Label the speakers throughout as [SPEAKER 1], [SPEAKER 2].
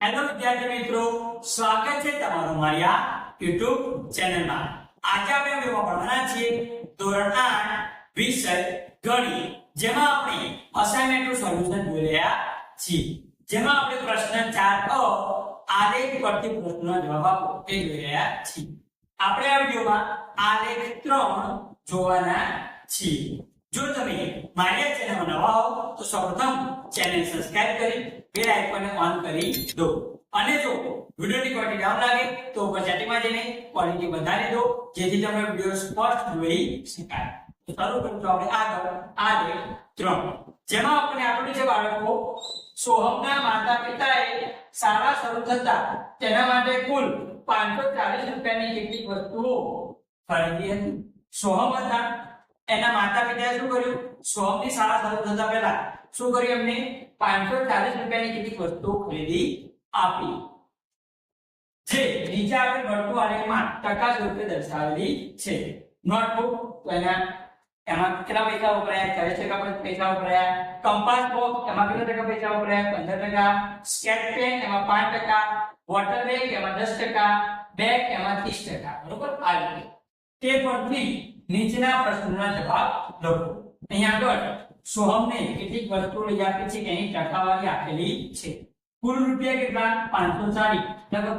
[SPEAKER 1] Hello વિદ્યાર્થી મિત્રો, સ્વાગત છે તમારું મારી આ YouTube ચેનલમાં આજે આપણે વિડીયોમાં ભણવાના છીએ ધોરણ 8 વિષય ગણિત, જેમાં આપણે અસાઇનમેન્ટનું સોલ્યુશન જોઈ રહ્યા છીએ. જેમાં આપણે પ્રશ્ન 4 અ, આલેખ પરથી પ્રશ્નનો જવાબ આપો, એ જોઈ રહ્યા છીએ. આપણે આ વિડિયોમાં આલેખ 3 જોવાના છીએ. જો તમે મારી ચેનલમાં નવા હો તો સૌપ્રથમ ચેનલ સબસ્ક્રાઇબ કરી, બેલ આઇકોનને ઓન કરી દો. અને જો વિડિયોની ક્વોલિટી ડાઉન લાગે, તો ઉપર સેટિંગમાં જઈને ક્વોલિટી વધારી દો, જેથી તમને વિડિયો સ્પષ્ટ જોઈ શકાય. તો શરૂ કરીશું આપણે આગળ આલેખ 3 જેમાં આપણે આપણું છે બાળકો, સોહમના માતા પિતાએ શાળા શરૂ થતા તેના માટે કુલ 540 રૂપિયાની કેટલીક વસ્તુઓ ખરીદી હતી. સોહમ હતા એના માતા પિતાએ શું કર્યું? સોમની શાળા શરૂ થતા પહેલા શું કર્યું એમને? 540 રૂપિયાની કેટલીક વસ્તુઓ ખરીદી આપી. જે નીચે આપણે વર્તુળ આલેખમાં ટકા સ્વરૂપે દર્શાવેલી છે. નોટબુક, તો એના, એમાં કેટલા પૈસા વપરાયા ચાલીસ ટકા પૈસા વપરાયા કંપાસ બોક્સ, એમાં કેટલા ટકા પૈસા વપરાયા પંદર ટકા. સ્કેચ પેન, એમાં પાંચ ટકા. વોટર બેગ એમાં દસ ટકા. બેગ, એમાં ત્રીસ ટકા. બરોબર? આ રીતે. તે પરથી નીચેના પ્રશ્નોના જવાબ લખો. અહીંયા આગળ, સોહમને કેટલીક વસ્તુઓ લઈ આપી છે કે અહીં ટકાવારી આપેલી છે. કુલ રૂપિયા કેટલા? પાંચસો ચાલીસ.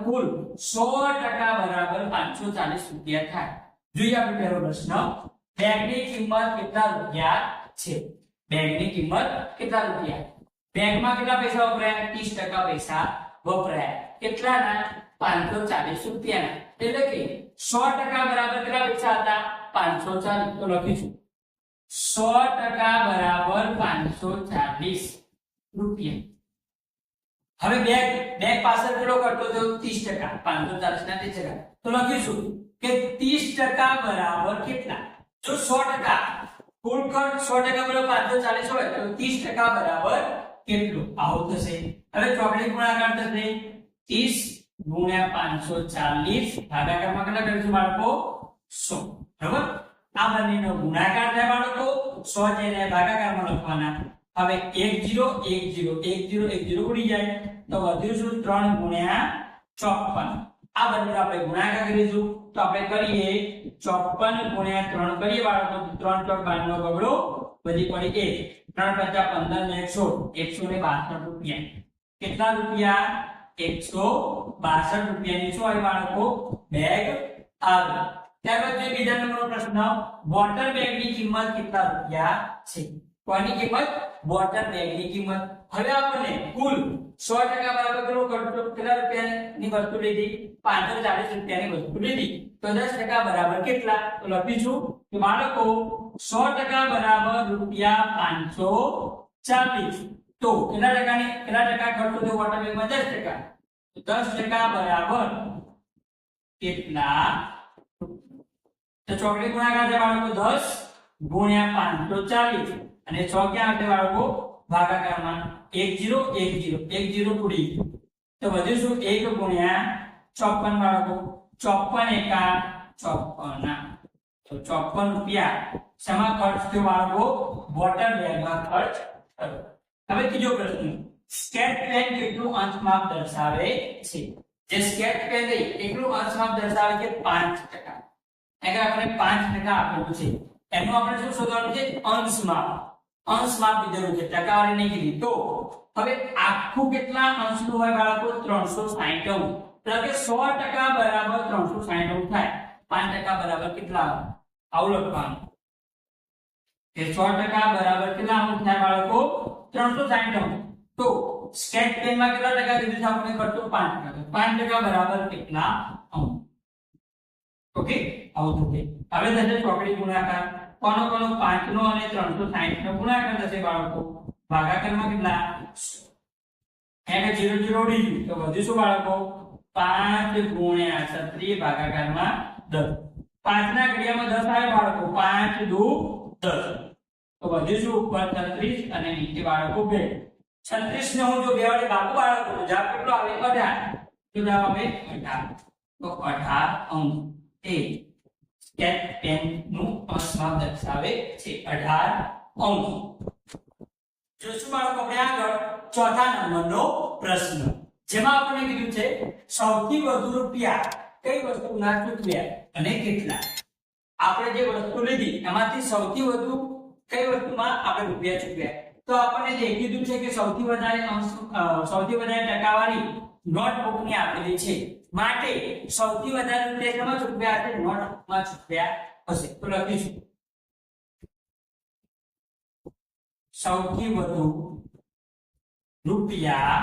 [SPEAKER 1] કુલ સો ટકા બરાબર પાંચસો ચાલીસ રૂપિયા થાય. જોઈએ આપણે પહેલો પ્રશ્ન. બેગની કિંમત કેટલા રૂપિયા છે? બેગની કિંમત કેટલા રૂપિયા? બેંકમાં કેટલા પૈસા વપરાયા? ત્રીસ ટકા પૈસા વપરાયા. કેટલાના? પાંચસો ચાલીસ રૂપિયાના. એટલે કે સો ટકા બરાબર કેટલા પૈસા હતા? પાંચસો ચાર તો લખીશું સો ટકા બરાબર પાંચસો ચાલીસ રૂપિયા. હવે બેગ બેગ પાછળ કેટલો કરતો હતો? ત્રીસ ટકા. પાંચસો ચાલીસ ના ત્રીસ ટકા. તો લખીશું કે ત્રીસ ટકા બરાબર કેટલા? જો સો ટકા, કુલ ખર્ચ સો ટકા બરાબર પાંચસો ચાલીસ હોય, તો ત્રીસ ટકા બરાબર કેટલું? આવું થશે. હવે ચોકડી ગુણાકાર થશે. ત્રીસ ગુણ્યા પાંચસો ચાલીસ ભાગાકારમાં કેટલા કરીશું બાળકો? સો. બરાબર આ બંનેનો ગુણાકાર થાય બાળકો, સો જેને ભાગાકારમાં લખવાના. હવે એક જીરો એક જીરો એક જીરો એક જીરો ઉડી જાય. તો વધ્યું શું? ત્રણ ગુણ્યા ચોપન. આ બંનેનો આપણે ગુણાકાર કરીશું. તો આપણે કરીએ ચોપન ગુણ્યા ત્રણ કરીએ બાળકો. તો ત્રણ ચોક બાર નો બગડો. બધી પડી એક. ત્રણ પંચા પંદર ને એકસો એકસો ને બાસઠ રૂપિયા. કેટલા રૂપિયા? એકસો બાસઠ રૂપિયાની શું આવી બાળકો? બેગ આવે ત્યારબાદ બીજા નંબરનો પ્રશ્ન વોટર બેગની કિંમત કેટલા રૂપિયા છે? કોની કિંમત? વોટર બેગની કિંમત. હવે આપણને કુલ 100% બરાબર કેટલો ખર્ચો કેટલા રૂપિયાની વસ્તુ લીધી? પાંચસો ચાલીસ રૂપિયાની વસ્તુ લીધી. તો દસ ટકા બરાબર કેટલા? તો લખીશું કે બાળકો, સો ટકા બરાબર રૂપિયા પાંચસો ચાલીસ. તો કેટલા ટકાની, કેટલા ટકા ખર્ચો થયો વોટર બેગમાં દસ ટકા. તો દસ ટકા બરાબર કેટલા તો ચોકડી ગુણાકાર છે બાળકો દસ ગુણ્યા પાંચસો ચાલીસ. અને 6 ક્યાં હશે બાળકો? ભાગાકારમાં. એક જીરો એક જીરો. એક જીરો ઉડી ગયું તો વધ્યું શું? એક ગુણ્યા ચોપન બાળકો. ચોપન એકા ચોપન. તો ચોપન રૂપિયા. સમા ખર્ચ થયો બાળકો? વોટર બેગમાં ખર્ચ હવે ત્રીજો પ્રશ્ન. સ્કેચ પેન કેટલું અંશ માપ દર્શાવે છે? જે સ્કેચ પેન એટલું અંશમાપ દર્શાવે છે? પાંચ ટકા. આગળ આપણે પાંચ ટકા આપેલું છે. એનું આપણે શું શોધવાનું છે? અંશ માપ. અંશ માપ દીધેલું છે. ટકાવારી નહીં તો હવે આખું કેટલા અંશનું હોય બાળકો? ત્રણસો સાહીઠ એટલે કે સો ટકા બરાબર ત્રણસો સાહીઠ થાય. પાંચ ટકા બરાબર કેટલા આવે? લખવાનું. કે સો ટકા બરાબર કેટલા અંશ થાય બાળકો? ત્રણસો સાહીઠ તો સ્કેચ પેનમાં કેટલા ટકા કીધું છે? આપણે કરતો પાંચ ટકા. પાંચ ટકા બરાબર કેટલા અંશ ઓકે? આવું થશે હવે થશે ચોકડી ગુણાકાર. કોનો કોનો? 5 નો અને ત્રણસો સાહીઠ નો ગુણાકાર થશે બાળકો. ભાગાકારમાં કેટલા? એને જીરો જીરો ઉડી ગયું. તો વધ્યું શું બાળકો. પાંચ ગુણ્યા છત્રીસ ભાગાકારમાં દસ. પાંચ ના ઘડિયામાં 10 આવે બાળકો. પાંચ દુ દસ. તો વધ્યું શું ઉપર છત્રીસ અને નીચે બાળકો બે. છત્રીસ ને હું જો બે વડે બાપુ બાળકો જવાબ કેટલો આવે? અઢાર. તો જવાબ આવે અઢાર. તો અઢાર અંક. એ સ્કેચ પેનનું અંશમાં દર્શાવે છે. અઢાર અંક. જોશું બાળકો આપણે આગળ ચોથા નંબરનો પ્રશ્ન. જેમાં આપણે કીધું છે, સૌથી વધુ રૂપિયા કઈ વસ્તુના ચૂકવ્યા અને કેટલા? આપણે જે વસ્તુ લીધી, એમાંથી સૌથી વધુ કઈ વસ્તુમાં આપણે રૂપિયા ચૂકવ્યા? તો આપણને જે કીધું છે કે સૌથી વધારે અંશ સૌથી વધારે ટકાવારી નોટબુકની આપેલી છે. માટે સૌથી વધારે રૂપિયા શેમાં ચૂકવ્યા હશે? નોટબુકમાં ચૂકવ્યા હશે. તો લખીશું. સૌથી વધુ રૂપિયા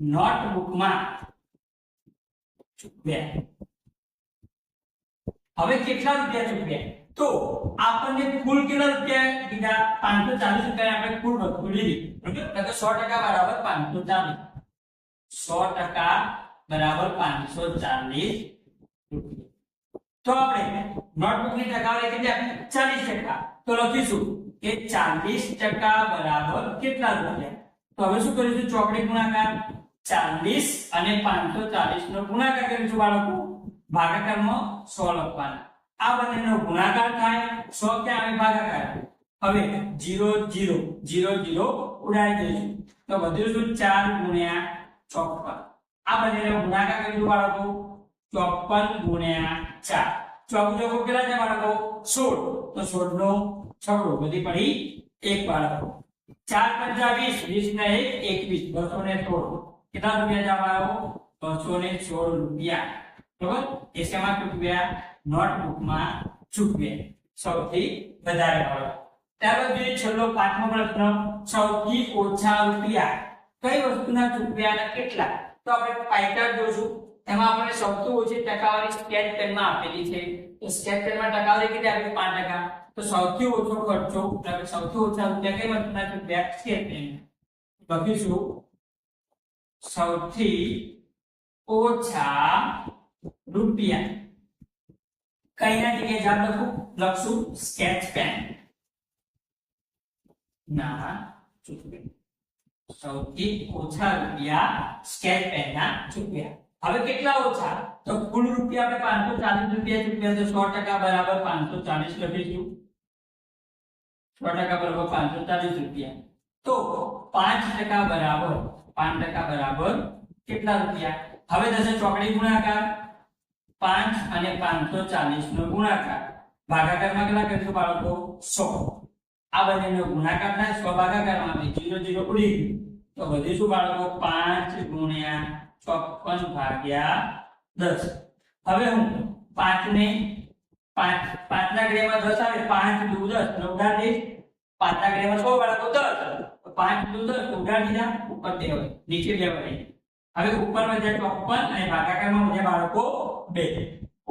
[SPEAKER 1] નોટબુકમાં ચૂકવ્યા. હવે કેટલા રૂપિયા ચૂક્યા તો આપણને કુલ કેટલા રૂપિયા કીધા? પાંચસો ચાલીસ રૂપિયા આપણે કુલ વસ્તુ લીધી. સો ટકા બરાબર પાંચસો ચાલીસ. સો લખીશું કે ચાલીસ ટકા બરાબર કેટલા રૂપિયા? તો હવે શું કરીશું? ચોકડી ગુણાકાર. ચાલીસ અને પાંચસો ચાલીસ નો ગુણાકાર કરીશું બાળકો. ભાગાકારમાં સો લખવાના. આ બંનેનો ગુણાકાર થાય, સો કે આવે? ભાગાકાર. હવે જીરો જીરો જીરો જીરો ઉડાડી દઈશું. તો વધ્યું શું? ચાર ગુણ્યા ચોપન. આ બંનેનો ગુણાકાર કરીશું બાળકો. ચોપન ગુણ્યા ચાર. ચોક કેટલા છે બાળકો? સોળ. તો સોળ નો છગડો. બધી પડી એક બાળકો. ચાર પંચા વીસ. વીસ ને એક, એકવીસ. બસો ને સોળ. કેટલા રૂપિયા જવા આવ્યો બસો ને સોળ રૂપિયા. બરોબર? એ શેમાં ચૂકવ્યા, નોટબુકમાં ચૂકવ્યા. સૌથી વધારે બાળકો. ત્યારબાદ જોઈએ છેલ્લો પાંચમો પ્રશ્ન, સૌથી ઓછા રૂપિયા કઈ વસ્તુના ચૂકવ્યા કેટલા? તો આપણે પાઇકાર જોશું. એમાં આપણે સૌથી ઓછી ટકાવારી સ્કેચ પેનમાં આપેલી છે. તો સ્કેચ પેનમાં ટકાવારી કેટલી આપી પાંચ ટકા. તો સૌથી ઓછો ખર્ચો એટલે સૌથી ઓછા રૂપિયા કઈ વસ્તુના ચૂકવ્યા છે તે લખીશું. સૌથી ઓછા રૂપિયા. કઈના જગ્યાએ જવાબ લખું? લખશું સ્કેચ પેન ના ચૂકવ્યા સૌથી ઓછા રૂપિયા સ્કેચ પેનના ચૂકવ્યા હવે કેટલા ઓછા તો કુલ રૂપિયા આપણે પાંચસો ચાલીસ રૂપિયા ચૂકવ્યા તો સો ટકા બરાબર પાંચસો ચાલીસ લખીશું સો ટકા બરાબર પાંચસો ચાલીસ રૂપિયા તો પાંચ ટકા બરાબર પાંચ ટકા બરાબર કેટલા રૂપિયા હવે થશે ચોકડી ગુણાકાર પાંચ અને પાંચસો ચાલીસ નો ગુણાકાર ભાગાકારમાં કેટલા કરીશું બાળકો સો આ બંનેનો ગુણાકાર થાય સો ભાગાકારમાં આવે જીરો જીરો ઉડી ગયું. તો વધે શું બાળકો પાંચ ગુણ્યા ચોપન ભાગ્યા દસ. હવે હું પાંચ ને પાંચ પાંચ ના ગ્રેમાં દસ આવે, પાંચ દુ દસ ને ઉડાડી દઈશ. પાંચ ના ગ્રેમાં સો બાળકો દસ પાંચ દુ દસ, તો દીધા, ઉપર હવે નીચે લેવાય હવે ઉપર વધ્યા ચોપન અને ભાગાકારમાં વધ્યા બાળકો બે.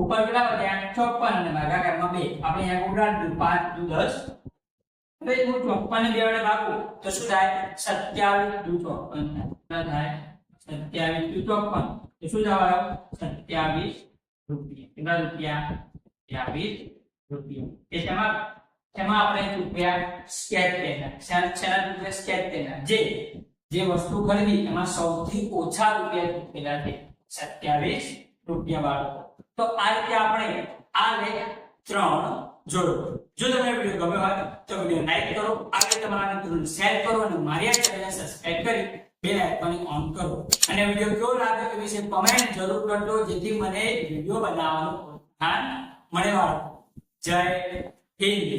[SPEAKER 1] ઉપર કેટલા વધ્યા? ચોપન અને ભાગાકારમાં બે. આપણે અહીંયા ઉડાડી પાંચ દુ દસ. હવે હું ચોપન ને બે વડે ભાગું તો શું થાય સત્યાવીસ દુ ચોપન થાય થાય સત્યાવીસ દુ ચોપન તો શું જવાબ આવ્યો સત્યાવીસ રૂપિયા કેટલા રૂપિયા સત્યાવીસ રૂપિયા એ શેમાં શેમાં આપણે રૂપિયા સ્કેચ પેન શેના રૂપિયા સ્કેચ પેન જે જે વસ્તુ ખરીદી એમાં સૌથી ઓછા રૂપિયા ચૂકવેલા છે સત્યાવીસ રૂપિયા વાળો તો આ રીતે આપણે આ લેખ ત્રણ જોડો જો તમને વીડિયો ગમ્યો હોય તો વીડિયો લાઈક કરો. આગળ તમારા મિત્રોને શેર કરો અને મારી આ ચેનલને સબસ્ક્રાઇબ કરી બેલ આઇકોન ઓન કરો. અને વીડિયો કેવો લાગ્યો એ વિશે કમેન્ટ જરૂર કરજો, જેથી મને વીડિયો બનાવવાનો પ્રોત્સાહન મળે જય હિન્દ.